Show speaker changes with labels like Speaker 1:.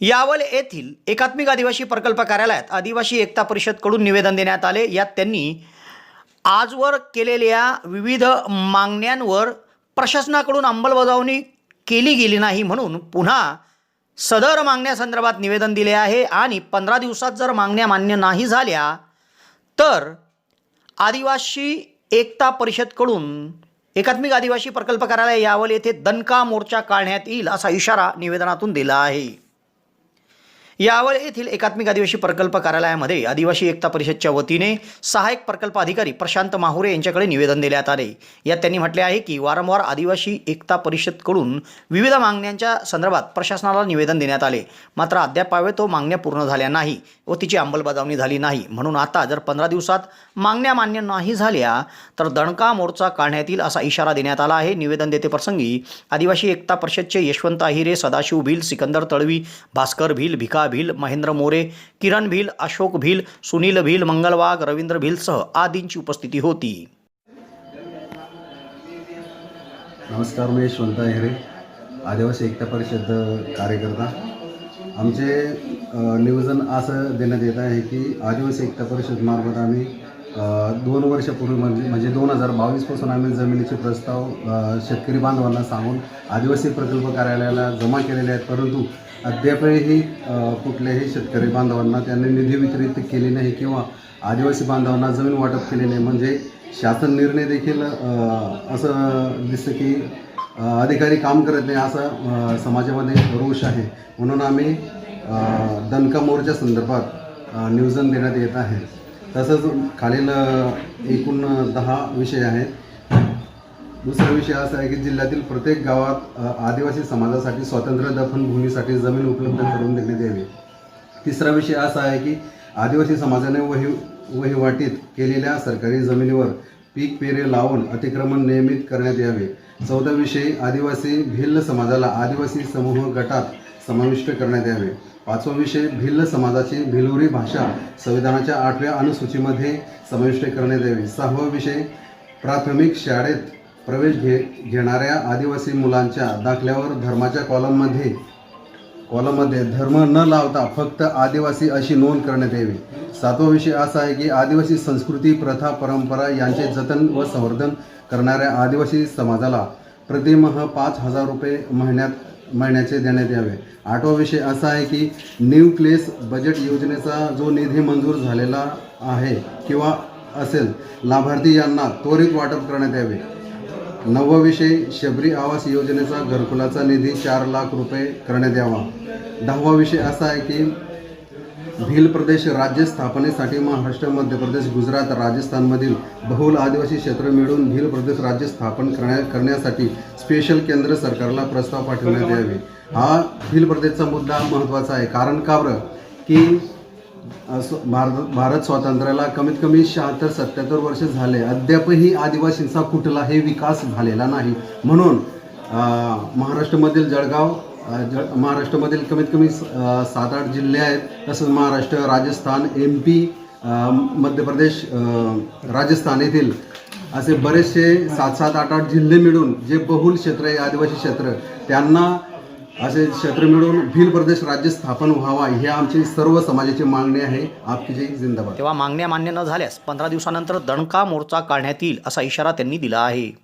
Speaker 1: यावल येथील एकात्मिक आदिवासी प्रकल्प कार्यालयात आदिवासी एकता परिषदकडून निवेदन देण्यात आले. यात त्यांनी आजवर केलेल्या विविध मागण्यांवर प्रशासनाकडून अंमलबजावणी केली गेली नाही म्हणून पुन्हा सदर मागण्यासंदर्भात निवेदन दिले आहे आणि पंधरा दिवसात जर मागण्या मान्य नाही झाल्या तर आदिवासी एकता परिषदकडून एकात्मिक आदिवासी प्रकल्प कार्यालय यावल येथे दणका मोर्चा काढण्यात येईल असा इशारा निवेदनातून दिला आहे. यावर येथील एकात्मिक आदिवासी प्रकल्प कार्यालयामध्ये आदिवासी एकता परिषदच्या वतीने सहाय्यक प्रकल्प अधिकारी प्रशांत माहुरे यांच्याकडे निवेदन देण्यात आले. यात त्यांनी म्हटले आहे की वारंवार आदिवासी एकता परिषदकडून विविध मागण्यांच्या संदर्भात प्रशासनाला निवेदन देण्यात आले. मात्र अद्यापावे तो मागण्या पूर्ण झाल्या नाही व तिची अंमलबजावणी झाली नाही. म्हणून आता जर पंधरा दिवसात मागण्या मान्य नाही झाल्या तर दणका मोर्चा काढण्यात येईल असा इशारा देण्यात आला आहे. निवेदन देते प्रसंगी आदिवासी एकता परिषदचे यशवंत अहिरे सदाशिव भिल सिकंदर तळवी भास्कर भिल भिका भिल महेंद्र मोरे किरण भिल अशोक भिल सुनील भिल मंगलवाग रवींद्र भिलसह आदींची उपस्थिती होती.
Speaker 2: नमस्कार मी यशवंत हिरे आदिवासी एकता परिषद कार्यकर्ता. आमचे नियोजन निवेदन असं देण्यात येत आहे की आदिवासी एकता परिषदमार्फत आम्ही दोन वर्षापूर्वी म्हणजे म्हणजे दोन हजार बावीसपासून आम्ही जमिनीचे प्रस्ताव शेतकरी बांधवांना सांगून आदिवासी प्रकल्प कार्यालयाला जमा केलेले आहेत. परंतु अद्यापही कुठल्याही शेतकरी बांधवांना त्यांनी निधी वितरित केले नाही किंवा आदिवासी बांधवांना जमीन वाटप केले नाही. म्हणजे शासन निर्णय देखील असं दिसतं की अधिकारी काम करत नाही असं समाजामध्ये रोष आहे. म्हणून आम्ही दणका मोर्चा संदर्भात नियोजन देण्यात येत आहे. तसंच खालील एकूण दहा विषय आहेत. दुसरा विषय असा आहे की जिल्ह्यातील प्रत्येक गावात आदिवासी समाजासाठी स्वातंत्र्य दफनभूमीसाठी जमीन उपलब्ध करून देण्यात यावी तिसरा विषय असा आहे की आदिवासी समाजाने वही वहिवाटीत केलेल्या सरकारी जमिनीवर पीक पेरे लावून अतिक्रमण नियमित करण्यात यावे. चौदा विषय आदिवासी भिल्ल समाजाला आदिवासी समूह गटात समाविष्ट करण्यात यावे. पाचवा विषय भिल्ल समाजाची भिलुरी भाषा संविधानाच्या आठव्या अनुसूचीमध्ये समाविष्ट करण्यात यावी. सहावा विषय प्राथमिक शाळेत प्रवेश घे घेणाऱ्या आदिवासी मुलांच्या दाखल्यावर धर्माच्या कॉलममध्ये कॉलममध्ये धर्म न लावता फक्त आदिवासी अशी नोंद करण्यात यावी. सातवा विषय असा आहे की आदिवासी संस्कृती प्रथा परंपरा यांचे जतन व संवर्धन करणाऱ्या आदिवासी समाजाला प्रतिमह पाच हजार रुपये महिन्यात महिन्याचे देण्यात यावे. आठवा विषय असा आहे की न्यू क्लेस बजेट योजनेचा जो निधी मंजूर झालेला आहे किंवा असेल लाभार्थी यांना त्वरित वाटप करण्यात यावे. नववा शबरी आवास योजनेचा घरकुलाचा निधी चार लाख रुपये करण्यात यावा. दहावा विषय असा आहे की भिल प्रदेश राज्य स्थापनेसाठी महाराष्ट्र मध्य प्रदेश गुजरात राजस्थानमधील बहुल आदिवासी क्षेत्र मिळून भिल प्रदेश राज्य स्थापन करण्या करण्यासाठी स्पेशल केंद्र सरकारला प्रस्ताव पाठवण्यात यावे. हा भिल प्रदेशचा मुद्दा महत्त्वाचा आहे. कारण का बरं? की भारत भारत स्वातंत्र्याला कमीत कमी शहात्तर सत्याहत्तर वर्ष झाले. अद्यापही आदिवासींचा कुठलाही विकास झालेला नाही. म्हणून महाराष्ट्रामधील जळगाव जळ महाराष्ट्रामधील कमीत कमी सात आठ जिल्हे आहेत. तसंच महाराष्ट्र राजस्थान एम पी मध्य प्रदेश राजस्थान येथील असे बरेचसे सात सात आठ आठ जिल्हे मिळून जे बहुल क्षेत्र आहे आदिवासी क्षेत्र त्यांना असे क्षेत्र मिळून भिल प्रदेश राज्य स्थापन व्हावा ही आमची सर्व समाजाची मागणी आहे. आपकी जय जिंदाबाद.
Speaker 1: तेव्हा मागण्या मान्य न झाल्यास पंधरा दिवसानंतर दणका मोर्चा काढण्यात येईल असा इशारा त्यांनी दिला आहे.